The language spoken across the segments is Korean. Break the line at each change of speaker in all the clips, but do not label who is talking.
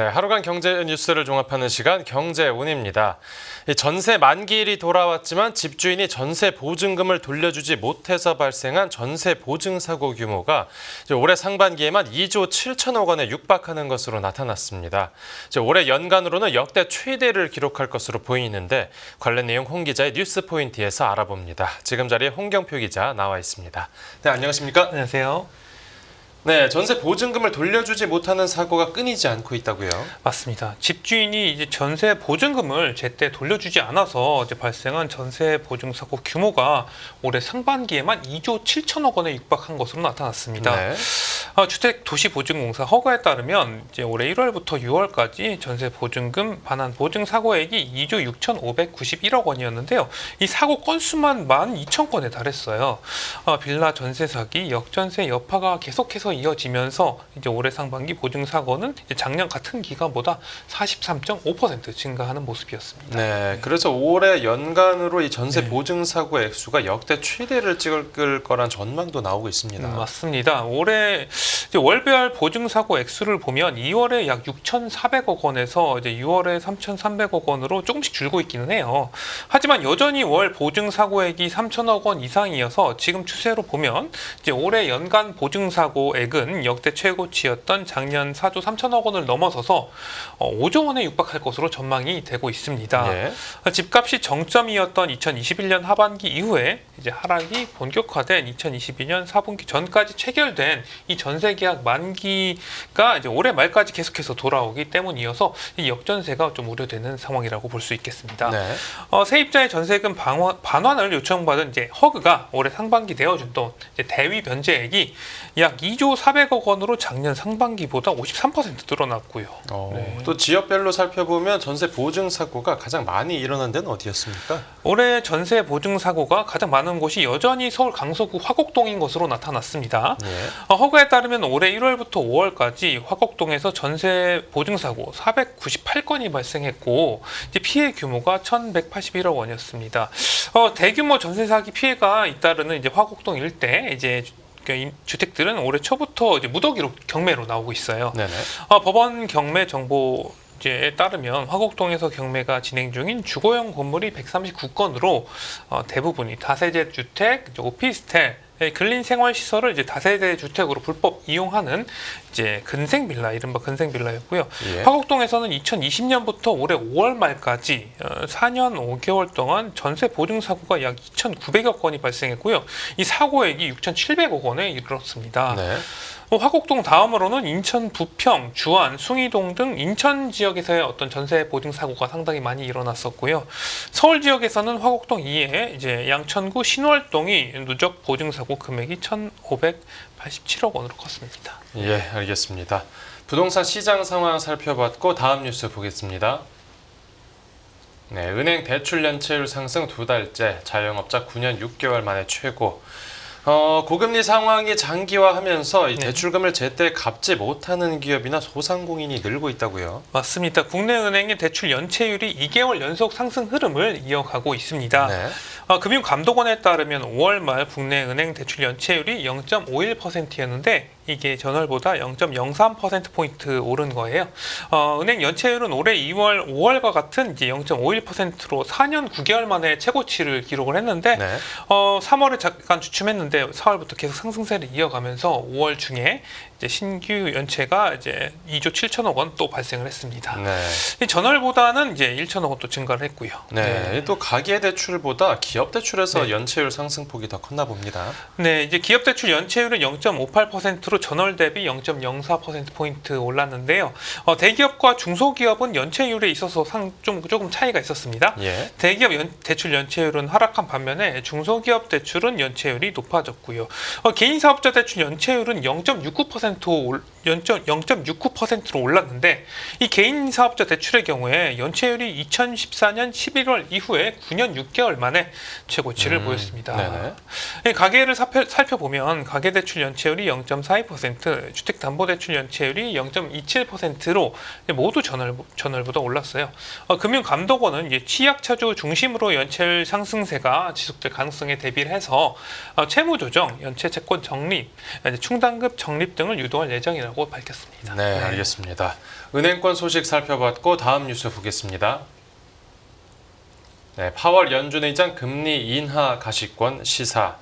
네, 하루간 경제 뉴스를 종합하는 시간 경제운입니다. 이 전세 만기일이 돌아왔지만 집주인이 전세 보증금을 돌려주지 못해서 발생한 전세 보증 사고 규모가 올해 상반기에만 2조 7천억 원에 육박하는 것으로 나타났습니다. 올해 연간으로는 역대 최대를 기록할 것으로 보이는데 관련 내용 홍 기자의 뉴스 포인트에서 알아봅니다. 지금 자리에 홍경표 기자 나와 있습니다. 네, 안녕하십니까?
안녕하세요.
네, 전세 보증금을 돌려주지 못하는 사고가 끊이지 않고 있다고요.
맞습니다. 집주인이 이제 전세 보증금을 제때 돌려주지 않아서 이제 발생한 전세 보증 사고 규모가 올해 상반기에만 2조 7천억 원에 육박한 것으로 나타났습니다.
네.
어, 주택도시보증공사 허가에 따르면 이제 올해 1월부터 6월까지 전세 보증금 반환 보증 사고액이 2조 6,591억 원이었는데요. 이 사고 건수만 12,000건에 달했어요. 어, 빌라 전세 사기, 역전세 여파가 계속해서 이어지면서 이제 올해 상반기 보증 사고는 작년 같은 기간보다 43.5% 증가하는 모습이었습니다.
네, 그래서 올해 연간으로 이 전세
네.
보증 사고 액수가 역대 최대를 찍을 거란 전망도 나오고 있습니다.
음, 맞습니다. 올해 월별 보증 사고 액수를 보면 2월에 약 6,400억 원에서 이제 6월에 3,300억 원으로 조금씩 줄고 있기는 해요. 하지만 여전히 월 보증 사고액이 3천억 원 이상이어서 지금 추세로 보면 이제 올해 연간 보증 사고액은 역대 최고치였던 작년 4조 3천억 원을 넘어서서 어, 5조 원에 육박할 것으로 전망이 되고 있습니다.
예.
집값이 정점이었던 2021년 하반기 이후에 이제 하락이 본격화된 2022년 4분기 전까지 체결된 이 전세 계약 만기가 이제 올해 말까지 계속해서 돌아오기 때문이어서 이 역전세가 좀 우려되는 상황이라고 볼 수 있겠습니다.
네.
어, 세입자의 전세금 방화, 반환을 요청받은 이제 허그가 올해 상반기 내어줬던 이제 대위 변제액이 약 2조 400억 원으로 작년 상반기보다 53% 늘어났고요.
어,
네.
또 지역별로 살펴보면 전세 보증 사고가 가장 많이 일어난 데는 어디였습니까?
올해 전세 보증 사고가 가장 많은 곳이 여전히 서울 강서구 화곡동인 것으로 나타났습니다.
예.
어, 허가에 따 르면 올해 1월부터 5월까지 화곡동에서 전세 보증 사고 498건이 발생했고 피해 규모가 1,181억 원이었습니다. 어, 대규모 전세 사기 피해가 잇따르는 이제 화곡동 일대 이제 그 임- 주택들은 올해 초부터 이제 무더기로 경매로 나오고 있어요. 어, 법원 경매 정보 에 따르면 화곡동에서 경매가 진행 중인 주거용 건물이 139건으로 어, 대부분이 다세대 주택, 오피스텔, 예, 근린 생활 시설을 이제 다세대 주택으로 불법 이용하는 이제 근생 빌라 이른바 근생 빌라였고요.
예.
화곡동에서는 2020년부터 올해 5월 말까지 어, 4년 5개월 동안 전세 보증 사고가 약 2,900여 건이 발생했고요. 이 사고액이 6,700억 원에 이르렀습니다.
네.
어, 화곡동 다음으로는 인천 부평, 주안, 숭이동 등 인천 지역에서의 어떤 전세 보증 사고가 상당히 많이 일어났었고요. 서울 지역에서는 화곡동 이에 이제 양천구 신월동이 누적 보증 사고 금액이 1,587억 원으로 컸습니다.
예, 알겠습니다. 부동산 시장 상황 살펴봤고 다음 뉴스 보겠습니다. 네, 은행 대출 연체율 상승 두 달째, 자영업자 9년 6개월 만에 최고. 어, 고금리 상황이 장기화하면서 이
네.
대출금을 제때 갚지 못하는 기업이나 소상공인이 늘고 있다고요.
맞습니다. 국내 은행의 대출 연체율이 2개월 연속 상승 흐름을 이어가고 있습니다.
네.
어, 금융감독원에 따르면 5월 말 국내 은행 대출 연체율이 0.51%였는데 이게 전월보다 0.03% 포인트 오른 거예요. 어, 은행 연체율은 올해 2월, 5월과 같은 이제 0.51%로 4년 9개월 만에 최고치를 기록을 했는데
네.
어, 3월에 잠깐 주춤했는데 4월부터 계속 상승세를 이어가면서 5월 중에 이제 신규 연체가 이제 2조 7천억 원 또 발생을 했습니다.
네.
이 전월보다는 이제 1천억 원 또 증가를 했고요.
네. 또 가계 대출보다 기업 대출에서
네.
연체율 상승폭이 더 컸나 봅니다.
네, 이제 기업 대출 연체율은 0.58%로 전월 대비 0.04% 포인트 올랐는데요. 어, 대기업과 중소기업은 연체율에 있어서 상, 좀 조금 차이가 있었습니다.
예.
대기업 연- 대출 연체율은 하락한 반면에 중소기업 대출은 연체율이 높아졌고요. 어, 개인 사업자 대출 연체율은 0.69% 올, 0.69%로 올랐는데 이 개인 사업자 대출의 경우에 연체율이 2014년 11월 이후에 9년 6개월 만에 최고치를
음,
보였습니다.
네네.
이 가계를 살펴, 살펴보면 가계 대출 연체율이 0.42%, 주택 담보 대출 연체율이 0.27%로 모두 전월, 전월보다 올랐어요. 어, 금융감독원은 취약차주 중심으로 연체율 상승세가 지속될 가능성에 대비를 해서 어, 채무 조정, 연체 채권 적립, 충당급 적립 등을 유도할 예정이라고 밝혔습니다.
네, 알겠습니다. 은행권 소식 살펴봤고 다음 뉴스 보겠습니다. 네, 파월 연준 의장 금리 인하 가시권 시사.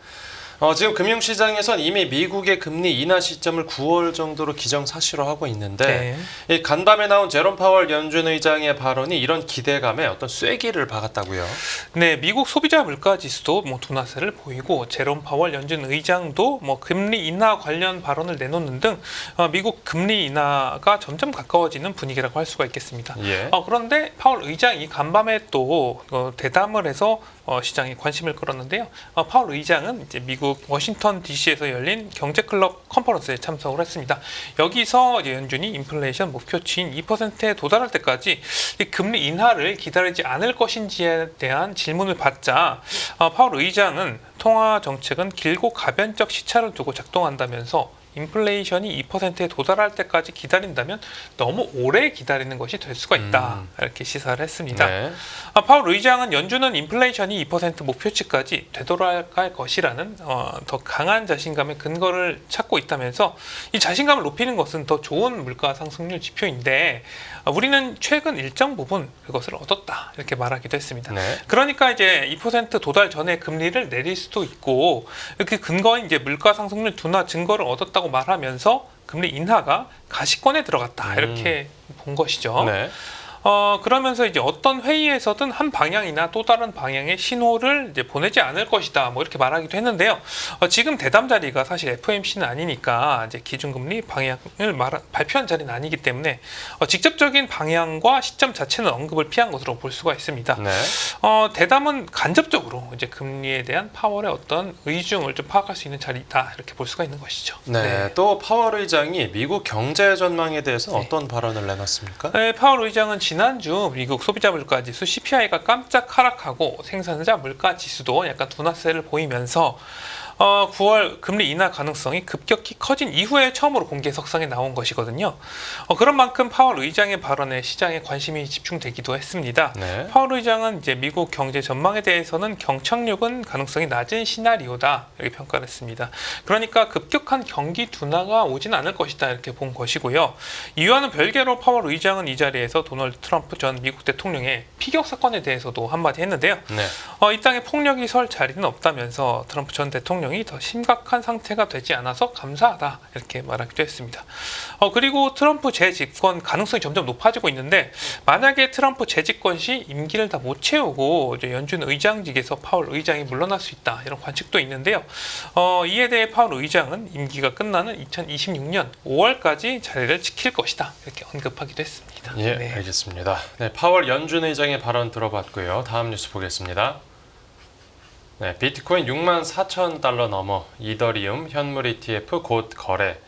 어, 지금 금융시장에선 이미 미국의 금리 인하 시점을 9월 정도로 기정사실화하고 있는데
네.
이 간밤에 나온 제롬 파월 연준 의장의 발언이 이런 기대감에 어떤 쐐기를 박았다고요.
네, 미국 소비자 물가 지수도 뭐 둔화세를 보이고 제롬 파월 연준 의장도 뭐 금리 인하 관련 발언을 내놓는 등 어, 미국 금리 인하가 점점 가까워지는 분위기라고 할 수가 있겠습니다.
예.
어, 그런데 파월 의장이 간밤에 또 어, 대담을 해서 어, 시장에 관심을 끌었는데요. 어, 파월 의장은 이제 미국 워싱턴 D.C.에서 열린 경제클럽 컨퍼런스에 참석을 했습니다. 여기서 연준이 인플레이션 목표치인 2%에 도달할 때까지 이 금리 인하를 기다리지 않을 것인지에 대한 질문을 받자 어, 파월 의장은 통화 정책은 길고 가변적 시차를 두고 작동한다면서 인플레이션이 2%에 도달할 때까지 기다린다면 너무 오래 기다리는 것이 될 수가 있다
음.
이렇게 시사를 했습니다.
네.
아, 파월 의장은 연준은 인플레이션이 2% 목표치까지 되돌아갈 것이라는 어, 더 강한 자신감의 근거를 찾고 있다면서 이 자신감을 높이는 것은 더 좋은 물가 상승률 지표인데 아, 우리는 최근 일정 부분 그것을 얻었다 이렇게 말하기도 했습니다.
네.
그러니까 이제 2% 도달 전에 금리를 내릴 수도 있고 이렇게 근거인 이제 물가 상승률 둔화 증거를 얻었다고 말하면서 금리 인하가 가시권에 들어갔다
음.
이렇게 본 것이죠.
네.
어 그러면서 이제 어떤 회의에서든 한 방향이나 또 다른 방향의 신호를 이제 보내지 않을 것이다 뭐 이렇게 말하기도 했는데요. 어, 지금 대담 자리가 사실 FOMC는 아니니까 이제 기준금리 방향을 말 발표한 자리는 아니기 때문에 어, 직접적인 방향과 시점 자체는 언급을 피한 것으로 볼 수가 있습니다.
네.
어, 대담은 간접적으로 이제 금리에 대한 파월의 어떤 의중을 좀 파악할 수 있는 자리다 이렇게 볼 수가 있는 것이죠.
네. 또 파월 의장이 미국 경제 전망에 대해서
네.
어떤 발언을 내놨습니까?
네, 파월 의장은 지난주 미국 소비자 물가 지수 CPI가 깜짝 하락하고 생산자 물가 지수도 약간 둔화세를 보이면서 어, 9월 금리 인하 가능성이 급격히 커진 이후에 처음으로 공개 석상에 나온 것이거든요. 어, 그런 만큼 파월 의장의 발언에 시장에 관심이 집중되기도 했습니다.
네.
파월 의장은 이제 미국 경제 전망에 대해서는 경착륙은 가능성이 낮은 시나리오다 이렇게 평가를 했습니다. 그러니까 급격한 경기 둔화가 오진 않을 것이다 이렇게 본 것이고요. 이와는 별개로 파월 의장은 이 자리에서 도널드 트럼프 전 미국 대통령의 피격 사건에 대해서도 한마디 했는데요.
네.
어, 이 땅에 폭력이 설 자리는 없다면서 트럼프 전 대통령 이 더 심각한 상태가 되지 않아서 감사하다 이렇게 말하기도 했습니다. 어, 그리고 트럼프 재집권 가능성이 점점 높아지고 있는데 만약에 트럼프 재집권 시 임기를 다 못 채우고 이제 연준 의장직에서 파월 의장이 물러날 수 있다 이런 관측도 있는데요. 어, 이에 대해 파월 의장은 임기가 끝나는 2026년 5월까지 자리를 지킬 것이다 이렇게 언급하기도 했습니다.
예,
네.
알겠습니다. 네, 파월 연준 의장의 발언 들어봤고요. 다음 뉴스 보겠습니다. 네, 비트코인 6만 4천 달러 넘어 이더리움 현물 ETF 곧 거래.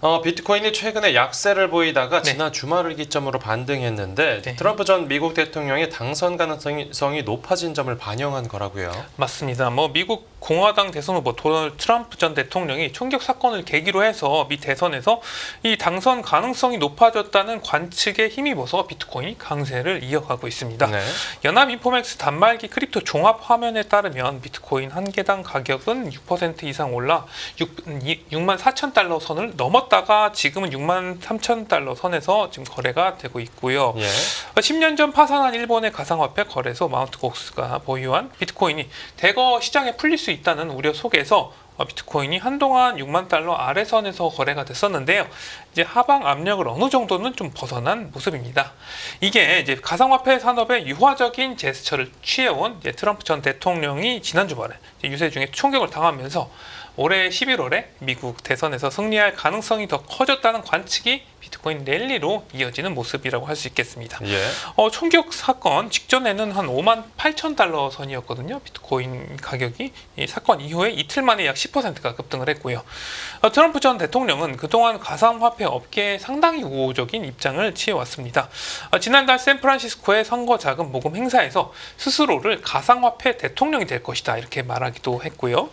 어, 비트코인이 최근에 약세를 보이다가
네.
지난 주말을 기점으로 반등했는데
네.
트럼프 전 미국 대통령의 당선 가능성이 성이 높아진 점을 반영한 거라고요.
맞습니다. 뭐 미국 공화당 대선 후보 도널드 트럼프 전 대통령이 총격 사건을 계기로 해서 미 대선에서 이 당선 가능성이 높아졌다는 관측에 힘입어서 비트코인이 강세를 이어가고 있습니다.
네.
연합 인포맥스 단말기 크립토 종합 화면에 따르면 비트코인 한 개당 가격은 6% 이상 올라 6, 6만 4천 달러 선을 넘었다가 지금은 6만 3천 달러 선에서 지금 거래가 되고 있고요.
예.
10년 전 파산한 일본의 가상화폐 거래소 마운트 곡스가 보유한 비트코인이 대거 시장에 풀릴 수 있다는 우려 속에서 어, 비트코인이 한동안 6만 달러 아래선에서 거래가 됐었는데요. 이제 하방 압력을 어느 정도는 좀 벗어난 모습입니다. 이게 이제 가상화폐 산업의 유화적인 제스처를 취해온 트럼프 전 대통령이 지난 주말에 이제 유세 중에 총격을 당하면서 올해 11월에 미국 대선에서 승리할 가능성이 더 커졌다는 관측이 비트코인 랠리로 이어지는 모습이라고 할 수 있겠습니다.
예.
어, 총격 사건 직전에는 한 5만 8천 달러 선이었거든요. 비트코인 가격이 이 사건 이후에 이틀 만에 약 10%가 급등을 했고요. 어, 트럼프 전 대통령은 그동안 가상화폐 업계에 상당히 우호적인 입장을 취해왔습니다. 어, 지난달 샌프란시스코의 선거 자금 모금 행사에서 스스로를 가상화폐 대통령이 될 것이다 이렇게 말하기도 했고요.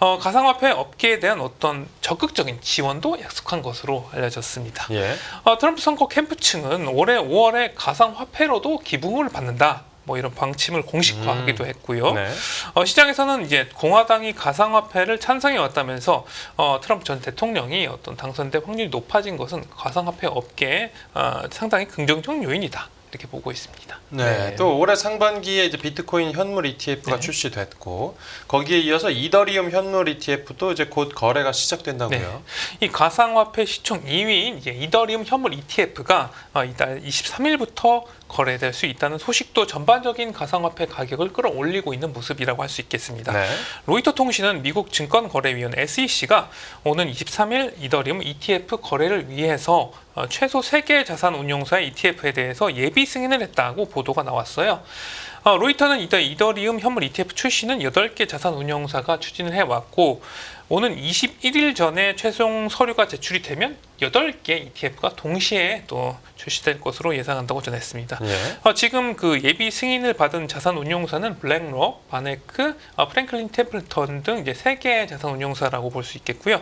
어, 가상화폐 업계에 대한 어떤 적극적인 지원도 약속한 것으로 알려졌습니다.
예.
어, 트럼프 선거 캠프 측은 올해 5월에 가상화폐로도 기부금을 받는다. 뭐 이런 방침을 공식화하기도 했고요.
네.
어, 시장에서는 이제 공화당이 가상화폐를 찬성해 왔다면서 어, 트럼프 전 대통령이 어떤 당선될 확률이 높아진 것은 가상화폐 업계에 어, 상당히 긍정적 요인이다 이렇게 보고 있습니다.
네. 또 올해 상반기에 이제 비트코인 현물 ETF가
네.
출시됐고 거기에 이어서 이더리움 현물 ETF도 이제 곧 거래가 시작된다고요.
네. 이 가상화폐 시총 2위인 이제 이더리움 현물 ETF가 어, 이달 23일부터 거래될 수 있다는 소식도 전반적인 가상화폐 가격을 끌어올리고 있는 모습이라고 할 수 있겠습니다.
네.
로이터 통신은 미국 증권거래위원 SEC가 오는 23일 이더리움 ETF 거래를 위해서 어, 최소 3개의 자산 운용사의 ETF에 대해서 예비 승인을 했다고 보도가 나왔어요. 어, 로이터는 이더 이더리움 현물 ETF 출시는 8개 자산 운용사가 추진을 해왔고 오는 21일 전에 최종 서류가 제출이 되면 8개 ETF가 동시에 또 출시될 것으로 예상한다고 전했습니다.
예.
어, 지금 그 예비 승인을 받은 자산 운용사는 블랙록, 바네크, 어, 프랭클린 템플턴 등 이제 세 개의 자산 운용사라고 볼 수 있겠고요.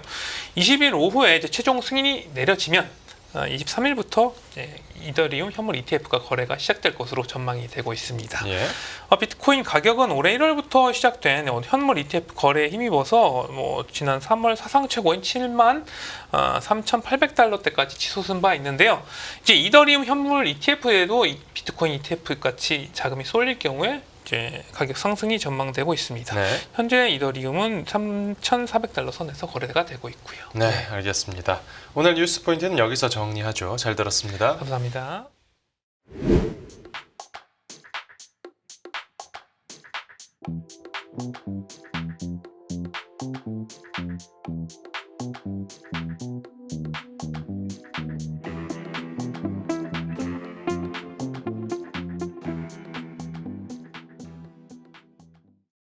20일 오후에 이제 최종 승인이 내려지면 어, 23일부터 이제 이더리움 현물 ETF가 거래가 시작될 것으로 전망이 되고 있습니다.
예.
어, 비트코인 가격은 올해 1월부터 시작된 어, 현물 ETF 거래에 힘입어서 뭐 지난 3월 사상 최고인 7만 어, 3,800달러대까지 치솟은 바 있는데요. 이제 이더리움 현물 ETF에도 이 비트코인 ETF 같이 자금이 쏠릴 경우에 이제 가격 상승이 전망되고 있습니다.
네.
현재 이더리움은 3,400달러 선에서 거래가 되고 있고요.
네, 알겠습니다. 오늘 뉴스 포인트는 여기서 정리하죠. 잘 들었습니다.
감사합니다.